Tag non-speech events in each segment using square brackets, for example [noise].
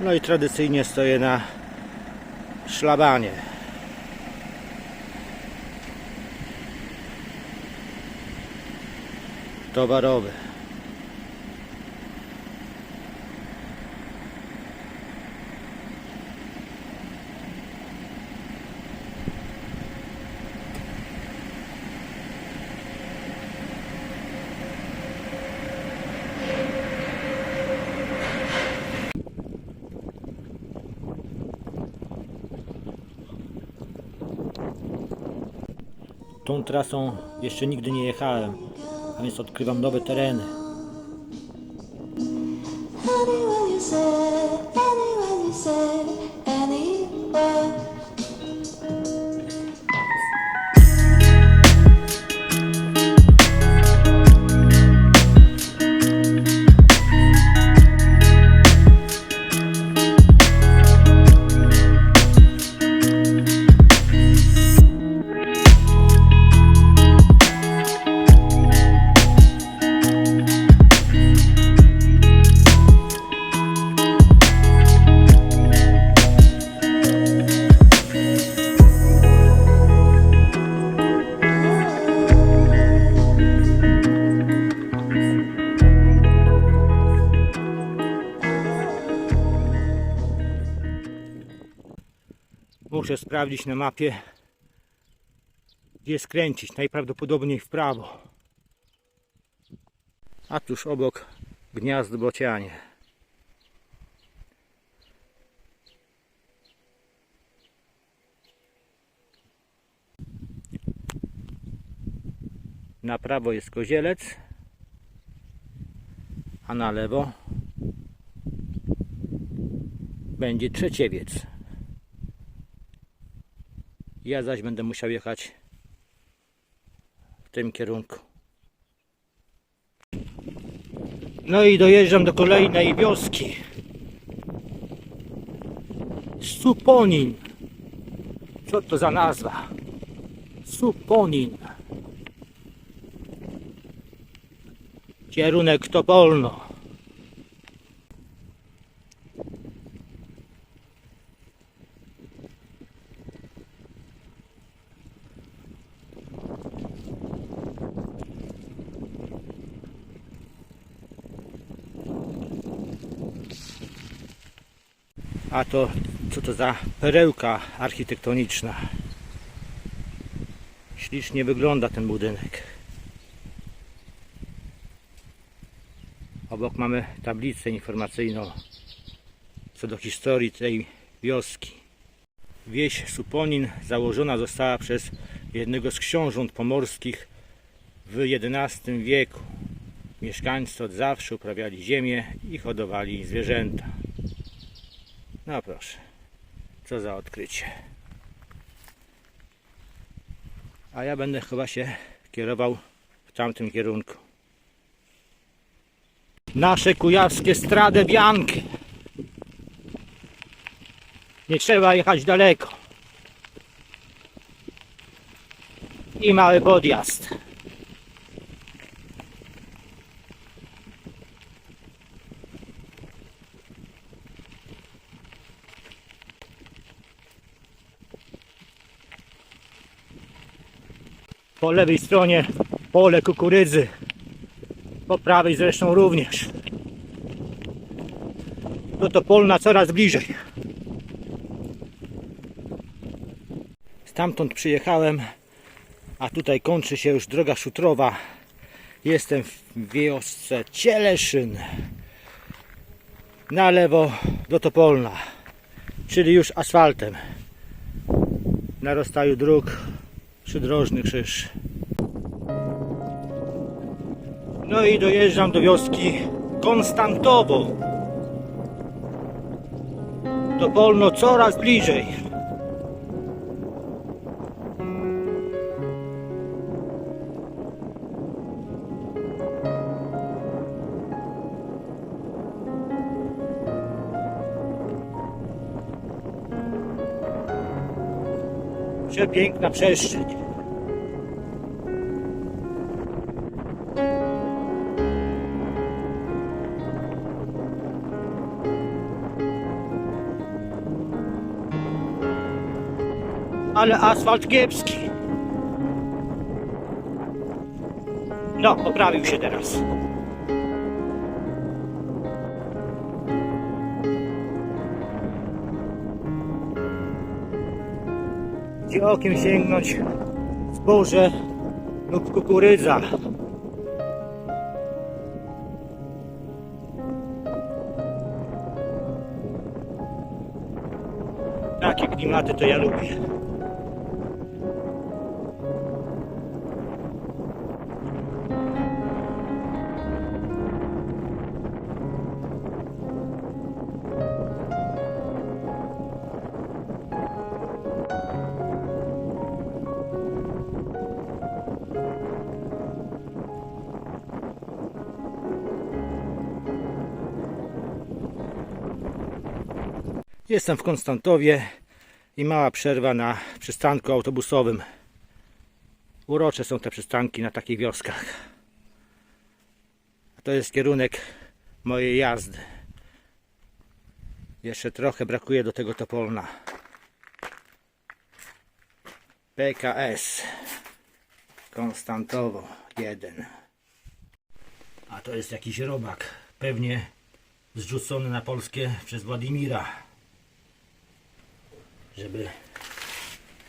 No i tradycyjnie stoję na szlabanie. Towarowy. Trasą jeszcze nigdy nie jechałem, a więc odkrywam nowe tereny. Muszę sprawdzić na mapie, gdzie skręcić. Najprawdopodobniej w prawo. A tuż obok gniazd bocianie. Na prawo jest kozielec, a na lewo będzie trzeciewiec. Ja zaś będę musiał jechać w tym kierunku. No i dojeżdżam do kolejnej wioski. Suponin. Co to za nazwa? Suponin. Kierunek Topolno. A to co to za perełka architektoniczna. Ślicznie wygląda ten budynek. Obok mamy tablicę informacyjną co do historii tej wioski. Wieś Suponin założona została przez jednego z książąt pomorskich w XI wieku. Mieszkańcy od zawsze uprawiali ziemię i hodowali zwierzęta. No proszę, co za odkrycie. A ja będę chyba się kierował w tamtym kierunku. Nasze kujawskie strade bianki. Nie trzeba jechać daleko. I mały podjazd. Po lewej stronie pole kukurydzy. Po prawej zresztą również. Do Topolna coraz bliżej. Stamtąd przyjechałem, a tutaj kończy się już droga szutrowa. Jestem w wiosce Cieleszyn. Na lewo do Topolna, czyli już asfaltem. Na rozstaju dróg przydrożny krzyż. No i dojeżdżam do wioski Konstantowo. Do Polno coraz bliżej. Przepiękna przestrzeń. Ale asfalt kiepski. No, poprawił się teraz. Gdzie okiem sięgnąć zboże lub kukurydza. Takie klimaty to ja lubię. Jestem w Konstantowie i mała przerwa na przystanku autobusowym. Urocze są te przystanki na takich wioskach. To jest kierunek mojej jazdy. Jeszcze trochę brakuje do tego Topolna. PKS Konstantowo 1. A to jest jakiś robak. Pewnie zrzucony na Polskę przez Władimira żeby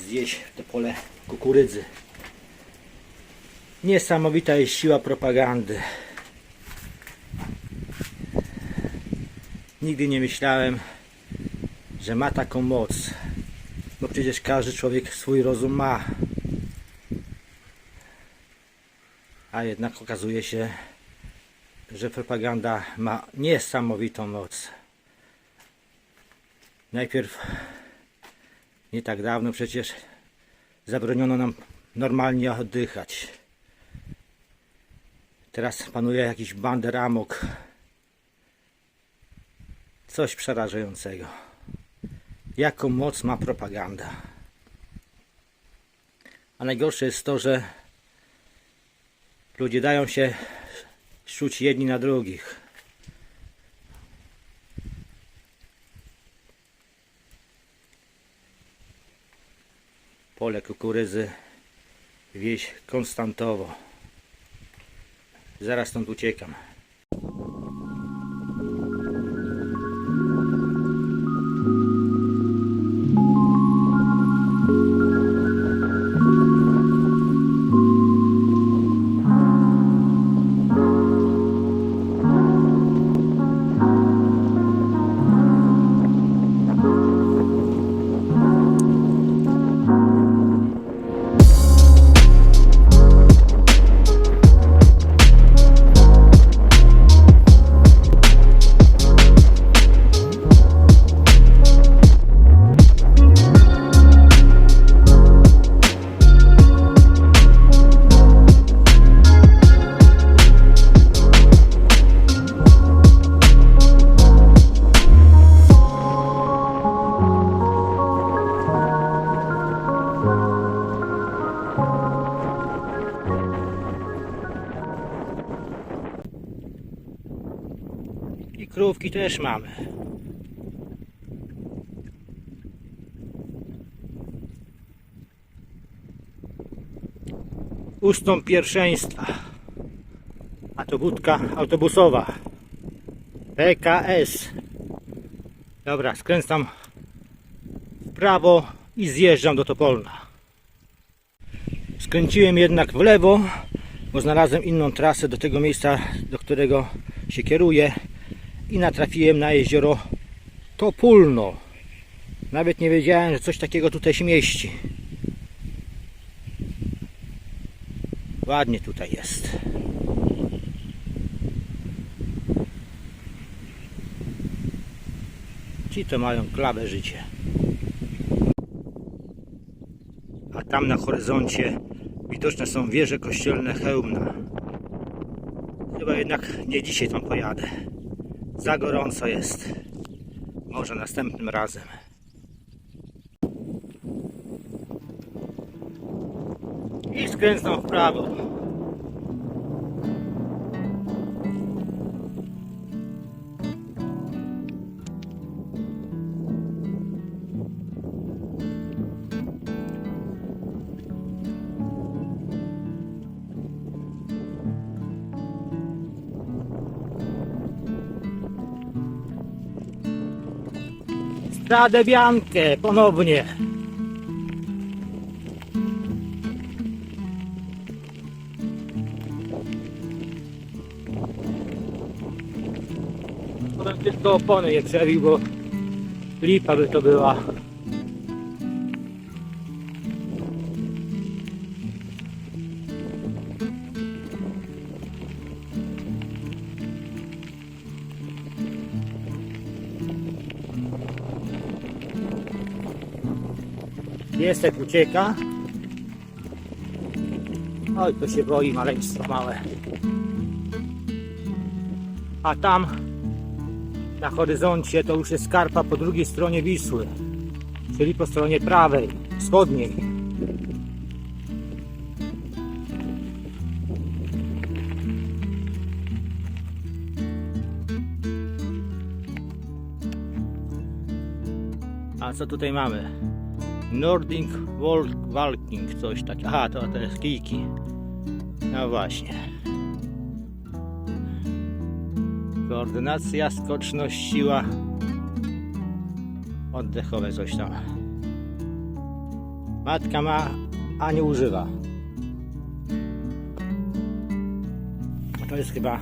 zjeść to pole kukurydzy. Niesamowita jest siła propagandy. Nigdy nie myślałem, że ma taką moc. Bo przecież każdy człowiek swój rozum ma. A jednak okazuje się, że propaganda ma niesamowitą moc. Najpierw nie tak dawno przecież zabroniono nam normalnie oddychać. Teraz panuje jakiś banderamok. Coś przerażającego. Jaką moc ma propaganda. A najgorsze jest to, że ludzie dają się szczuć jedni na drugich. Pole kukurydzy, wieś Konstantowo. Zaraz stąd uciekam. Krówki też mamy. Ustąp pierwszeństwa. A to budka autobusowa. PKS. Dobra, skręcam w prawo i zjeżdżam do Topolna. Skręciłem jednak w lewo, bo znalazłem inną trasę do tego miejsca, do którego się kieruję i natrafiłem na jezioro Topólno. Nawet nie wiedziałem, że coś takiego tutaj się mieści. Ładnie tutaj jest. Ci to mają klawę życie. A tam na horyzoncie widoczne są wieże kościelne Chełmna. Chyba jednak nie dzisiaj tam pojadę. Za gorąco jest. Może następnym razem. I skręcam w prawo. Radę Biankę ponownie. Tylko opony je przebił, bo lipa by to była. Piesek ucieka. Oj, to się boi maleństwo małe. A tam na horyzoncie to już jest skarpa po drugiej stronie Wisły, czyli po stronie prawej, wschodniej. A co tutaj mamy? Nordic Walk Walking, coś takiego. Aha, to, to jest kijki. No właśnie. Koordynacja, skoczność, siła. Oddechowe coś tam. Matka ma, a nie używa. To jest chyba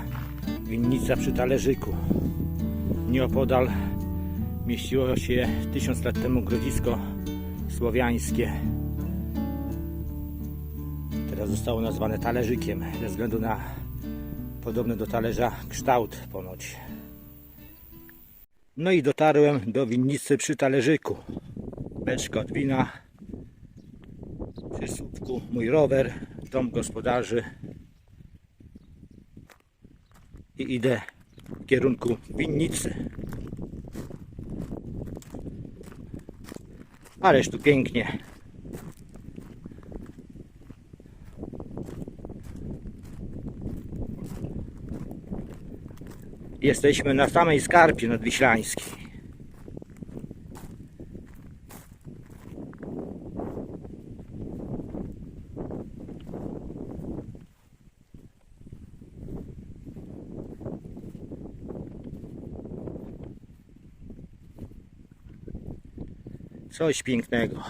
winnica przy talerzyku. Nieopodal mieściło się tysiąc lat temu grodzisko słowiańskie. Teraz zostało nazwane talerzykiem ze względu na podobny do talerza kształt ponoć. No i dotarłem do winnicy przy talerzyku. Beczka od wina. Przy słupku mój rower, dom gospodarzy. I idę w kierunku winnicy. Ależ tu pięknie. Jesteśmy na samej skarpie nadwiślańskiej. Coś pięknego.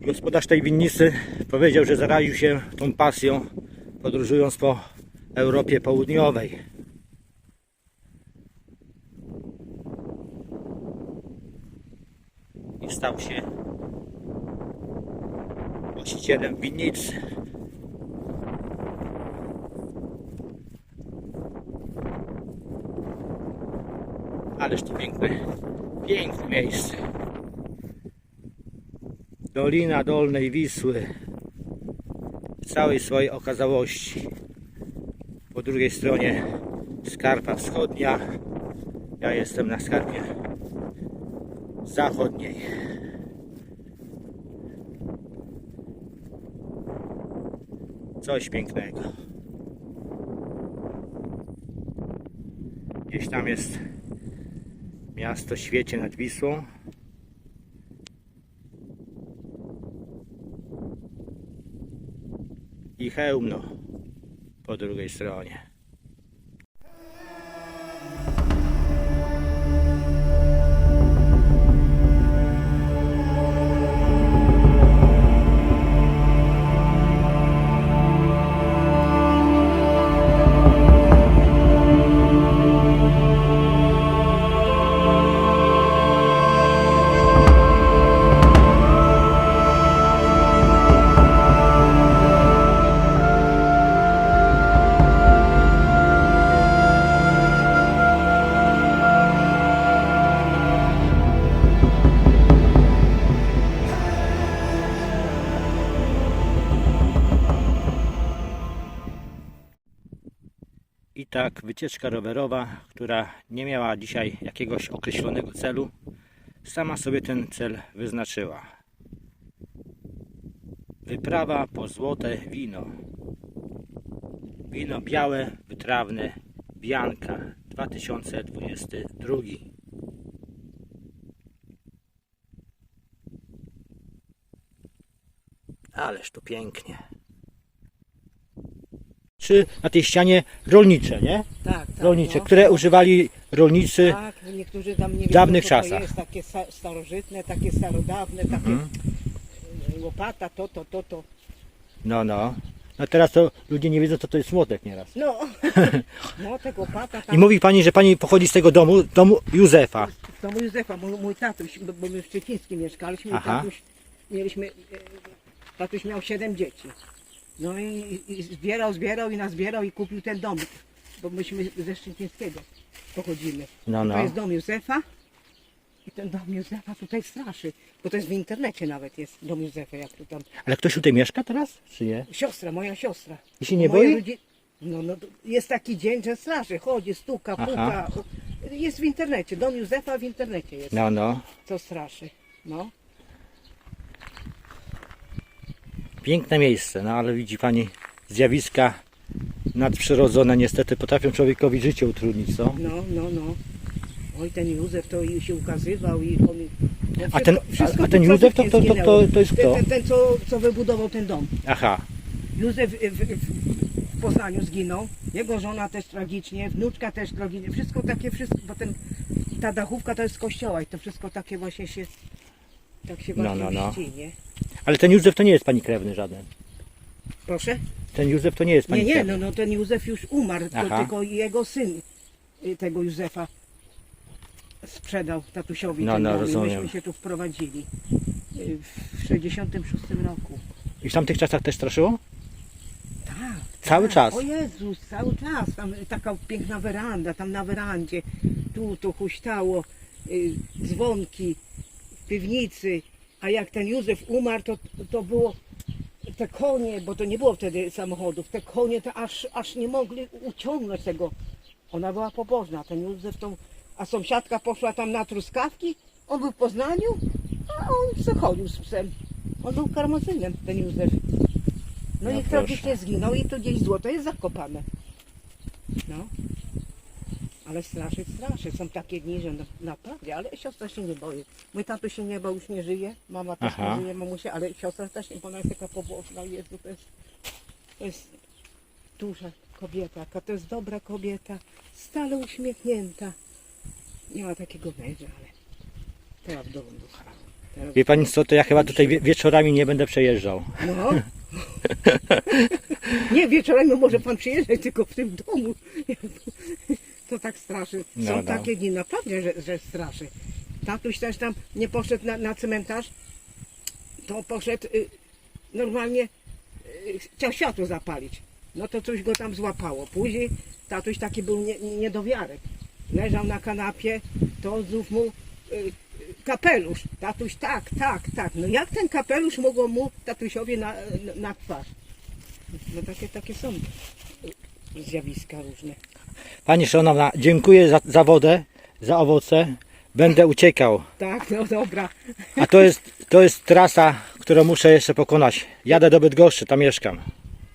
Gospodarz tej winnicy powiedział, że zaraził się tą pasją podróżując po Europie Południowej. I stał się właścicielem winnicy. Ależ to piękne, piękne miejsce. Dolina Dolnej Wisły w całej swojej okazałości. Po drugiej stronie skarpa wschodnia. Ja jestem na skarpie zachodniej. Coś pięknego. Gdzieś tam jest miasto Świecie nad Wisłą. I Chełmno po drugiej stronie. Tak wycieczka rowerowa, która nie miała dzisiaj jakiegoś określonego celu, sama sobie ten cel wyznaczyła. Wyprawa po złote wino. Wino białe, wytrawne, Bianka 2022. Ależ to pięknie. Czy na tej ścianie rolnicze, nie? Tak, tak. Rolnicze, no. które używali rolnicy. Tak, niektórzy tam nie w dawnych wiedzą, co czasach. To jest takie sta- starożytne, takie starodawne, takie Mhm. e, łopata, to, to, to, to. No, no. No teraz to ludzie nie wiedzą, co to jest młotek nieraz. No, [laughs] no tego łopata tam. I mówi pani, że pani pochodzi z tego domu, domu Józefa. W domu Józefa, mój, mój tatuś, bo, bo my w Szczecińskim mieszkaliśmy i Aha. tatuś, mieliśmy, e, tatuś miał siedem dzieci. No i, i zbierał, zbierał i nazbierał i kupił ten dom, bo myśmy ze Szczecińskiego pochodzimy. No, To no. jest dom Józefa i ten dom Józefa tutaj straszy, bo to jest w internecie nawet jest dom Józefa, jak tu tam. Ale ktoś tutaj mieszka teraz, czy nie? Siostra, moja siostra. I się nie boi? rodzi- No, no, to jest taki dzień, że straszy, chodzi, stuka, Aha. puka. Jest w internecie, dom Józefa w internecie jest, No, no. co straszy. No. Piękne miejsce, no ale widzi pani, zjawiska nadprzyrodzone niestety potrafią człowiekowi życie utrudnić, co? No, no, no. Oj, ten Józef to i się ukazywał i on... No, A ten- wszystko a- a ten Józef to- to- to- to- to jest kto? Ten, ten, ten co, co wybudował ten dom. Aha, Józef w, w, Poznaniu zginął, jego żona też tragicznie, wnuczka też tragicznie, wszystko takie, wszystko, potem ta dachówka to jest z kościoła i to wszystko takie właśnie się, tak się No, właśnie no, no. mści, nie? Ale ten Józef to nie jest pani krewny żaden. Proszę? Ten Józef to nie jest pani Nie, nie, krewny. no, no ten Józef już umarł, to Aha. tylko jego syn y, tego Józefa sprzedał tatusiowi No, ten no, dom i rozumiem. myśmy się tu wprowadzili y, w 66 roku. I w tamtych czasach też straszyło? Tak. Cały tak. czas? O Jezus, cały czas. Tam taka piękna weranda, tam na werandzie. Tu to huśtało, y, dzwonki w piwnicy. A jak ten Józef umarł, to, to było te konie, bo to nie było wtedy samochodów, te konie to aż, aż nie mogli uciągnąć tego. Ona była pobożna, ten Józef tą, a sąsiadka poszła tam na truskawki, on był w Poznaniu, a on zachodził z psem. On był karmazynem, ten Józef. No, No i tragicznie zginął i tu gdzieś złoto jest zakopane. No. Ale straszy, straszy. Są takie dni, że na, naprawdę, ale siostra się nie boi. Mój tato się nie bał, już nie żyje. Mama też Aha. nie żyje, mamusia, ale siostra też nie, bo ona jest taka pobożna. Jezu, to jest, to jest duża kobieta, jaka to jest dobra kobieta, stale uśmiechnięta. Nie ma takiego męża, ale teraz do ducha. Teraz- Wie pani co, to ja chyba tutaj wie- wieczorami nie będę przejeżdżał. No. [laughs] Nie, wieczorami może pan przyjeżdżać tylko w tym domu. Straszy. Są No, no. takie dni naprawdę, że, że straszy. Tatuś też tam nie poszedł na, na cmentarz, to poszedł y, normalnie, y, chciał światło zapalić. No to coś go tam złapało. Później tatuś taki był nie, niedowiarek. Leżał na kanapie, to znów mu y, y, kapelusz. Tatuś tak, tak, tak. No jak ten kapelusz mogło mu tatusiowi na, na, na twarz? No takie, takie są y, zjawiska różne. Pani Szanowna, dziękuję za, za wodę, za owoce. Będę uciekał. Tak, no dobra. A to jest, to jest trasa, którą muszę jeszcze pokonać. Jadę do Bydgoszczy, tam mieszkam.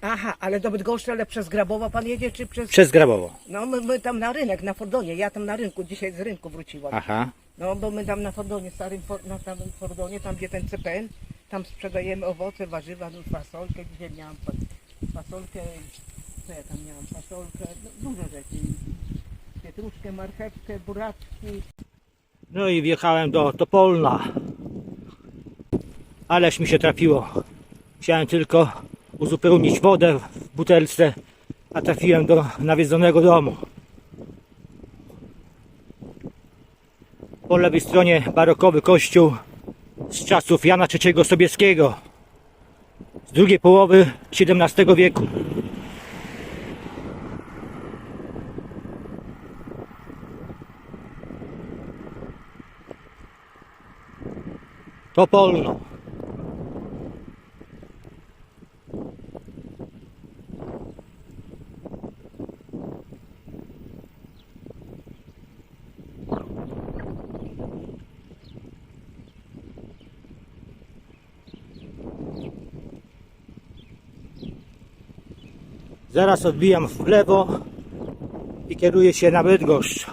Aha, ale do Bydgoszczy, ale przez Grabowa pan jedzie, czy przez... Przez Grabowo. No my, my tam na rynek, na Fordonie. Ja tam na rynku, dzisiaj z rynku wróciłam. Aha. No bo my tam na Fordonie, starym For, na starym Fordonie, tam gdzie ten CPN, tam sprzedajemy owoce, warzywa, no, fasolkę, dzisiaj miałam fa- fasolkę, co ja tam miałam, fasolkę, no, dużo rzeczy. Pietruszkę, marchewkę, buraczki. No i wjechałem do Topolna. Ależ mi się trafiło. Chciałem tylko uzupełnić wodę w butelce, a trafiłem do nawiedzonego domu. Po lewej stronie barokowy kościół z czasów Jana III Sobieskiego z drugiej połowy XVII wieku. Zaraz odbijam w lewo i kieruję się na Bydgoszcz.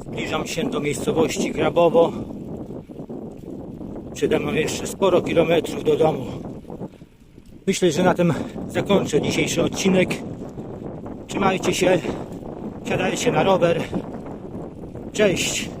Zbliżam się do miejscowości Grabowo. Przede mną jeszcze sporo kilometrów do domu. Myślę, że na tym zakończę dzisiejszy odcinek. Trzymajcie się, siadajcie na rower. Cześć.